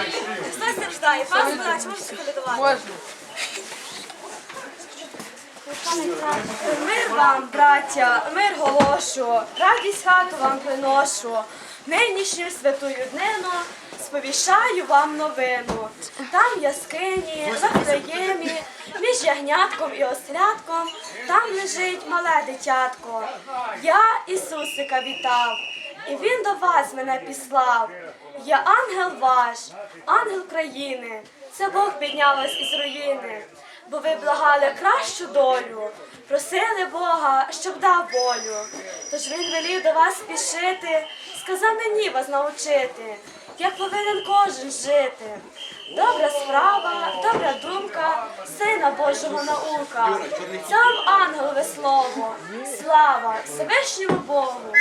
Ой, пан Збирач, можете колядувати? Можна. Мир вам, браття, мир голошу, радість хату вам приношу. Нинішню святую днину сповіщаю вам новину. Там яскині, в Вифлеємі, між ягнятком і ослядком, там лежить мале дитятко. Я Ісусика вітав, і Він до вас мене післав. Я ангел ваш, ангел країни, це Бог підняв вас із руїни бо ви благали кращу долю, просили Бога, щоб дав волю. Тож він велів до вас спішити, сказав мені вас научити, як повинен кожен жити. Добра справа, добра думка, сина Божого наука. Цьому ангелове слово, слава Всевишньому Богу.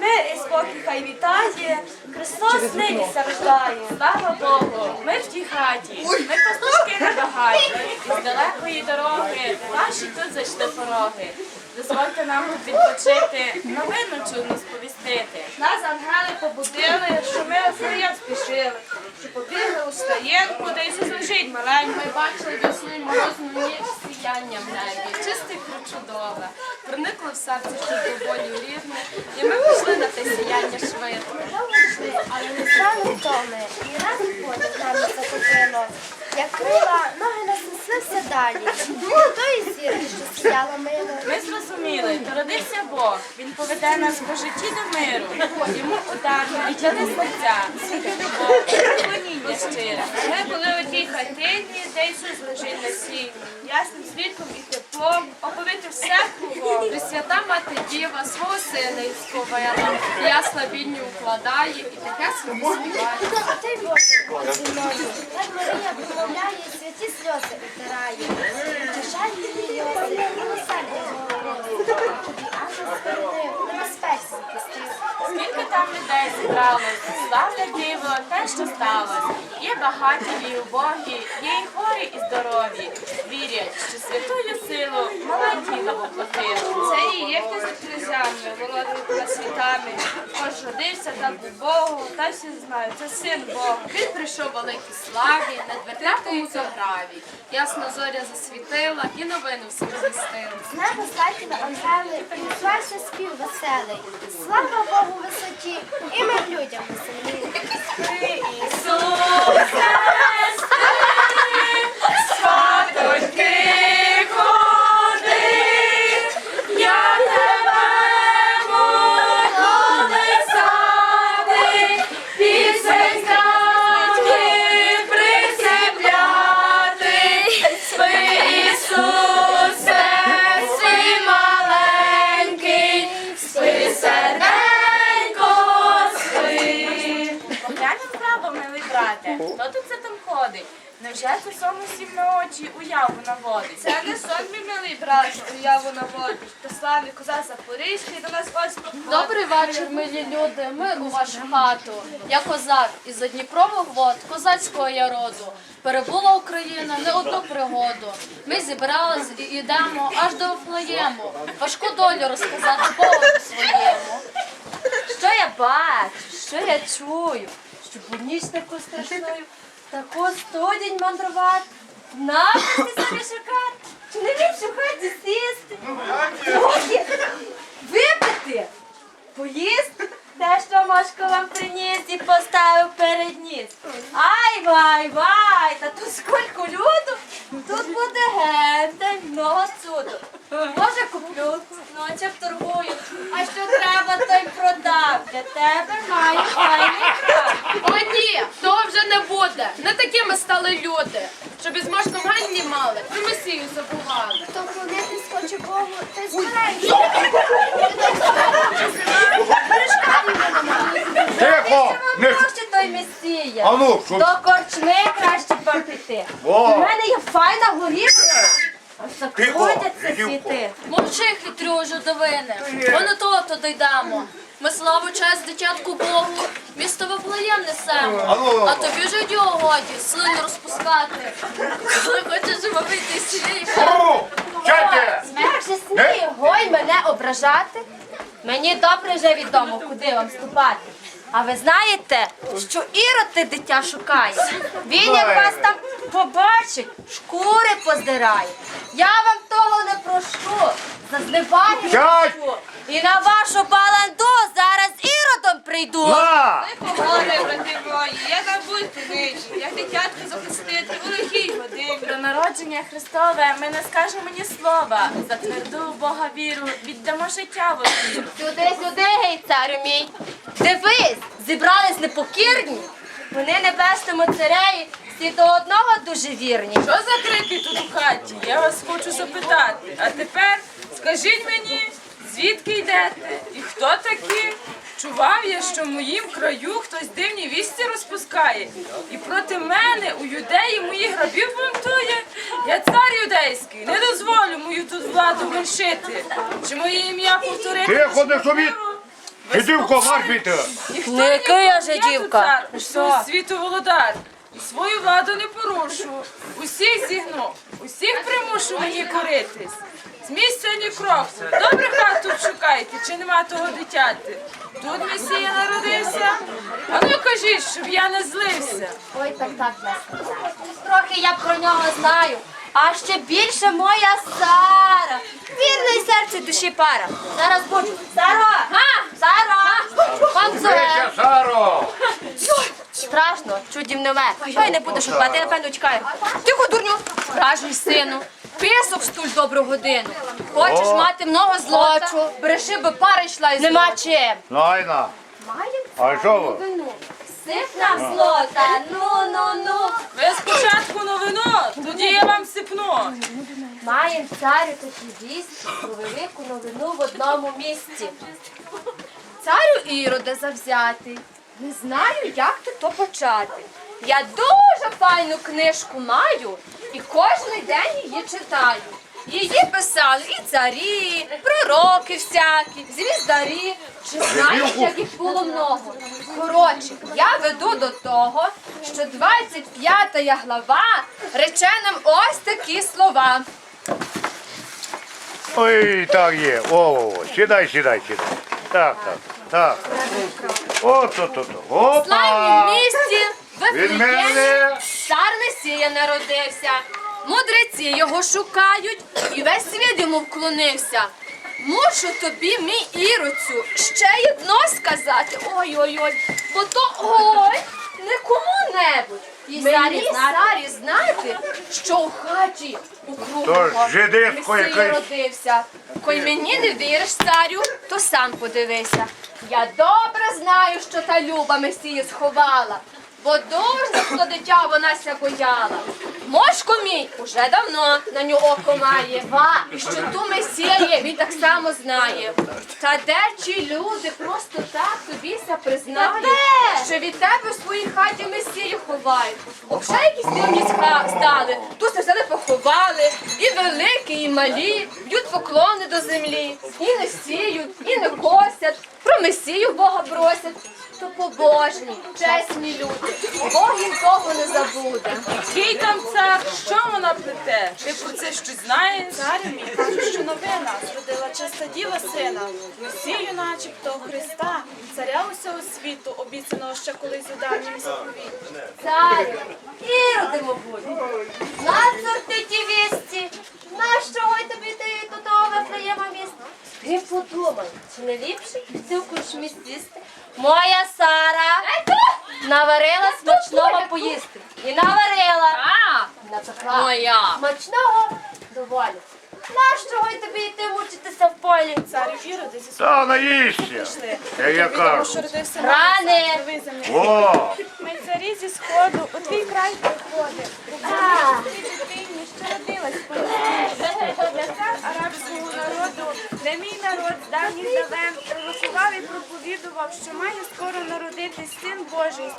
Мир і спокій хай вітає, Христос нині страждає. Слава Богу, ми в тій хаті, ми пастушки на багаті, з далекої дороги, наші тут зайшли пороги. Дозвольте нам відпочити, новину чудну сповістити. Нас ангели побудили, що ми офієм спішили, що побігли у стаєнку, де Ісус лежить маленько. Ми бачили весну й морозну ніч сіяння в небі, чисте і чудове. Проникло в серце, що до болю рівне, і ми пішли на те сіяння швидко. Але не стали втоми, і разом подих нам не закотило. Як крила, ноги нас неслися далі. Тої зірки, що сіяла мило. Ми зрозуміли, народився Бог, Він поведе нас по житті до миру. Йому ударно віддяли серця, світи любов, поклоніння. Ми були у тій хатині, де Ісус лежить на сіні. Ясним світлом і теплом оповити все кругом. Пресвята мати діва свого сина ісковила, ясла бідню укладає і таке собі співає. Той Боже так Марія промовляє, святі сльози. Утішай її сльози, милосердя говорили. Тобі ангел захистив. Скільки там людей зібралось, славне диво, те, що сталося. Є багаті і убогі, є і хворі, і здорові. Вірять, що святую силу маленькі тіло воплотило. Це і є хтось кризями, володарю над світами. Родився так у Богу, та всі знають, це син Бог. Він прийшов в великій славі, на вертепом заграві. Ясно зоря засвітила і новину всім звістила. З неба злетіли ангели, принесвався спів веселий. Слава Богу висоті, і ми людям веселі. землі. Брате, хто тут це там ходить? Невже це сон усім на очі уяву наводить? Це не сон, мій милий брат, уяву наводить. Та славі коза Запорізький до нас ось проходить. Добрий вечір, милі люди. Ми у вашу хату. Я козак із Дніпрових вод, козацького я роду. Перебула Україна не одну пригоду. Ми зібрались і йдемо аж до Вифлеєму. Важку долю розказати Богу своєму. Що я бачу, що я чую, що ніч таку страшною, таку студінь мандрувати, написти собі шукати, чи не ліпше в хаті сісти, трохи випити, поїсти, те, що Машко вам приніс і поставив перед ніс. Ай, вай, вай, та тут скільки люду, тут буде гендель, много цуду. Може куплю, ночі торгую, а що треба, то й продам. Для тебе маю файний край. О, ні, того вже не буде. Не такими стали люди. Щоб із можном ганні мали, про месію забували. Хто клонитись хоче Богу, той збирається. Тихо! Не... Краще той месія. А ну, що? До корчми краще попіти. Во. У мене є файна горілка. Ось Тихо, заходяться Григівко. світи. Мовчи, хитрю жудовини. Вони то-то дійдемо. Ми славу честь дитятку Богу, місто Вифлеєм несемо. А. Тобі ж йди годі, слину розпускати. Коли хочеш вийти з цієї! Як сміє гой мене ображати? Мені добре вже відомо, куди вам ступати. А ви знаєте, що Ірод те дитя шукає? Він як вас там побачить, шкури поздирає. Я вам того не прошу. За зневаги. І на вашу баланду зараз Іродом прийду. На! Горе, брати мої, я там будьте нині, як дитятко захистити у лихій годині. Про народження Христове ми не скажемо ні слова. За тверду в Бога віру віддамо життя в. Сюди, сюди, гей, царю мій. Дивись, зібрались непокірні. Вони небесному цареї всі до одного дуже вірні. Що за крики тут у хаті? Я вас хочу запитати. А тепер скажіть мені, звідки йдете і хто такі? Чував я, що в моїм краю хтось дивні вісті розпускає, і проти мене у юдеї моїх грабів бунтує. Я цар юдейський, не дозволю мою тут владу вершити. Чи моє ім'я повторити? Тихо, не шуміть! Іди в комар бійте! Ніхто Ну, я же Я тут цар, Що? світу володар. І свою владу не порушу. Усіх зігну, усіх примушу мені коритись. З місця ні кроку. Добре хату шукайте, чи нема того дитяти. Тут месія народився. А ну кажіть, щоб я не злився. Ой, так, так, ясно. Трохи я про нього знаю. А ще більше моя Сара. Вірна й серце душі пара. Зараз буду. Сара! А! Сара! Вище, Саро! Страшно, чудів нове. Хай не буду шукати, я напевно чекаю. Тихо, дурню! Справжній сину, писок стуль добру годину. Хочеш О. мати много злота? Бреши би пара йшла із Нема чим. Найна! А що ви? Сип нам злота, ну, ну, ну. Ви спочатку новину, тоді я вам сипну. Маєм царю такі вісті про велику новину в одному місці. Царю Іроде завзятий. Не знаю, як ти то почати. Я дуже файну книжку маю і кожен день її читаю. Її писали і царі, пророки всякі, звіздарі. Чи знаєш, як їх було много? Коротше, я веду до того, що 25 глава рече нам ось такі слова. Ой, так є. О, о, о. Сідай, сідай, сідай. Так, так, так. От, от, от. Славнім Опа! місті Від Вифлеємі мене! цар Месія народився. Мудреці його шукають, і весь світ йому вклонився. Мушу тобі, мій іроцю, ще одно сказати. Ой-ой-ой, бо то ой, не кому-небудь. І Мені, Сарі, знати, що у хаті у То кругу Месія родився. Кой мені не віриш, царю, то сам подивися. Я добре знаю, що та люба Месію сховала, бо дуже хто дитя вона ся бояла. Мошко мій уже давно на нього око має. І що ту Месія він так само знає. Та де чи люди просто так тобі ся признають, що від тебе в своїй хаті Месію ховають. Обше якісь дивні стали, тут все взяли поховали, і великі, і малі, поклони до землі, і не сіють, і не косять, про Месію Бога просять. То побожні, чесні люди, Бог їм того не забуде. Який там цар? Що вона плете? Ти про це щось знаєш? Царю мій кажуть, що новина зродила чиста діва сина, Месію начебто Христа, царя усього світу, обіцяного ще колись у давнім заповіті. Царю, іроди, мабуть, нацор ти ті вісті, нащо ой тобі ти до того Вифлеєма міста? Ти подумай, чи місць сісти? Моя Сара наварила смачного поїсти. І наварила. Напекла. Моя. Смачного доволі. Нащо ви тобі йти мучитися в полі? Царю Іроди зі Та наїсться. Я я кажу. Рани. О! Ми царі зі сходу у твій край приходить. А. дитині, що родилась по Для цар арабського народу, де мій народ з давніх давен пророкував і проповідував, що має скоро народитись син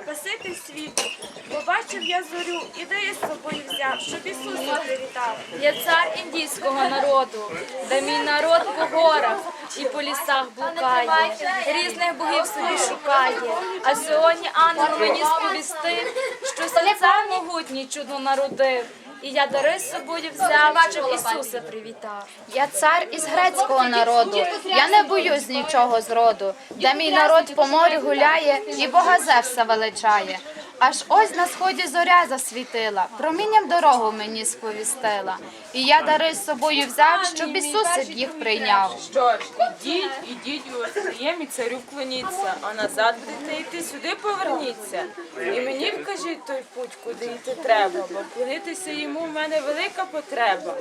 Божий, світ. Побачив я зорю, і де я з собою взяв, щоб Ісуса привітав. Я цар індійського народу, де мій народ по горах і по лісах блукає, різних богів собі шукає. А сьогодні ангел мені сповістив, що сам цар могутній чудно народив. І я дари з собою взяв, щоб Ісуса привітав. Я цар із грецького народу. Я не боюсь нічого зроду, де мій народ по морю гуляє і Бога Зевса величає. Аж ось на сході зоря засвітила, промінням дорогу мені сповістила. І я дари з собою взяв, щоб Ісусик їх прийняв. Що ж, ідіть, ідіть у Вифлеєм і царю вклоніться, а назад будете йти сюди, поверніться. І мені вкажіть той путь, куди йти треба, бо вклонитися йому в мене велика потреба.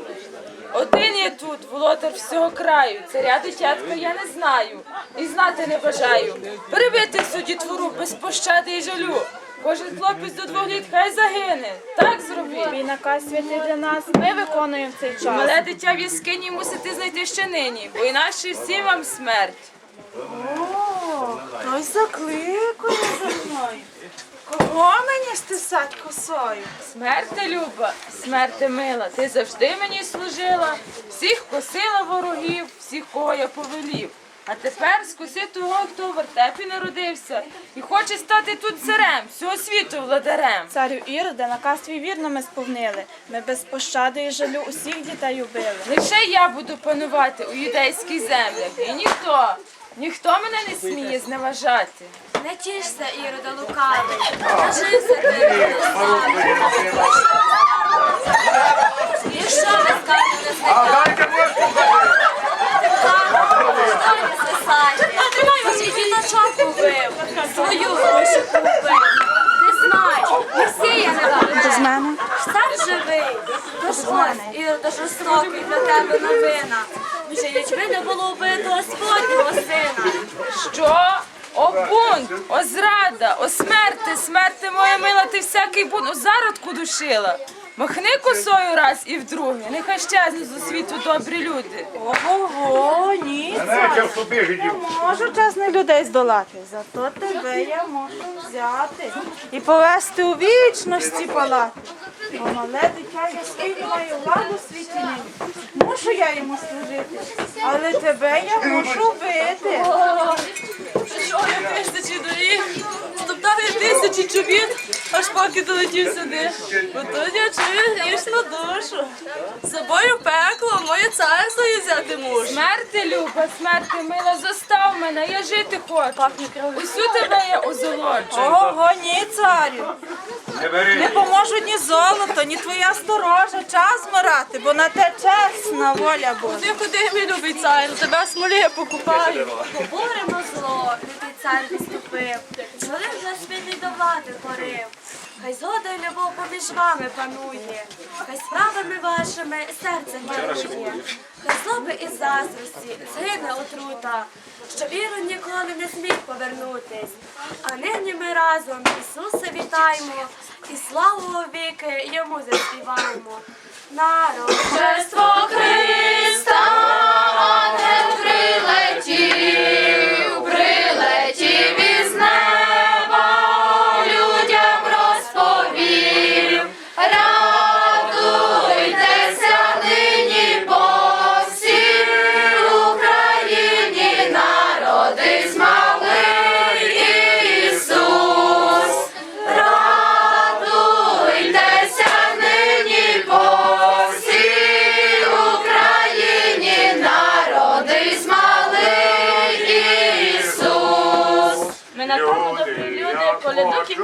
Один я тут, володар всього краю, царя дитятка я не знаю, і знати не бажаю. Перебити всю дітвору без пощади і жалю. Кожен хлопець до двох літ хай загине. Так зробіть. Твій наказ святий для нас. Ми виконуємо цей час. Мале дитя в яскині мусите знайти ще нині, бо інакше всім вам смерть. О, Хтось закликує за мною. Кого мені стисать косою? Смерти люба, смерти мила, ти завжди мені служила, всіх косила ворогів, всіх, кого я повелів. А тепер скуси того, хто в вертепі народився, і хоче стати тут царем, всього світу владарем. Царю Іроде, наказ твій вірно ми сповнили. Ми без пощади і жалю усіх дітей убили. Лише я буду панувати у юдейських землях, і ніхто, ніхто мене не сміє зневажати. Не тішся, Ірода лукавий, кажися ти, і що ви скажете не? Може, жіночок убив, свою грошу купив. Ти знаєш, не вбив. Сам живий. Тож ось, Ірода жорстокий для тебе новина. Вже ячми не було вбито Господнього сина. Що? О бунт, о зрада, о смерти, смерти моя мила, ти всякий бунт, о зародку душила. Махни косою раз і вдруге, нехай щезнуть з світу добрі люди. Ого, ні. собі жидів. Можу чесних людей здолати, зато тебе я можу взяти і повести у вічності палати. Бо мале дитя я скільки маю владу в світі нині. Мушу я йому служити, але тебе я мушу вбити. Що я тисячі доріг, я тисячі чобіт, аж поки долетів сюди. Бо тут я чую грішну душу. З собою пекло, моє царство взяти муж. Смерти, люба, смерти, мила, зостав мене, я жити хочу. Усю тебе я озолоджую. Ого, ні, царю. Не бери. Не поможуть ні золото, ні твоя сторожа. Час мирати, бо на те чесна воля Божа. Ти куди, мій любий цар, тебе смолі я покупаю. Поборемо зло, лютий цар відступив, до влади порив. Хай згода й любов поміж вами панує, хай справами вашими серце керує, хай злоби і заздрості згине отрута, щоб Ірод ніколи не зміг повернутись. А нині ми разом Ісуса вітаємо і славу віки йому заспіваємо. Народжество Христа,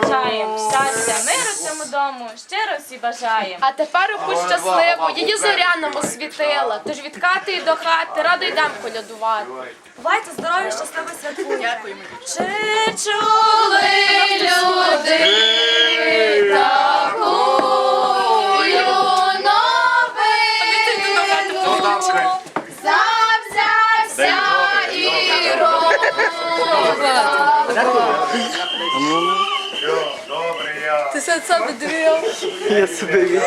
кінчаємо. Щастя, миру цьому дому, щиро всі бажаємо. А тепер у путь щасливу, її зоря нам освітила. Тож від хати і до хати радо йдем колядувати. Бувайте здорові, щасливо святкуйте. Чи Чули люди такую новину, завзявся Ірод. Все, добре, я. Ти себе дивив.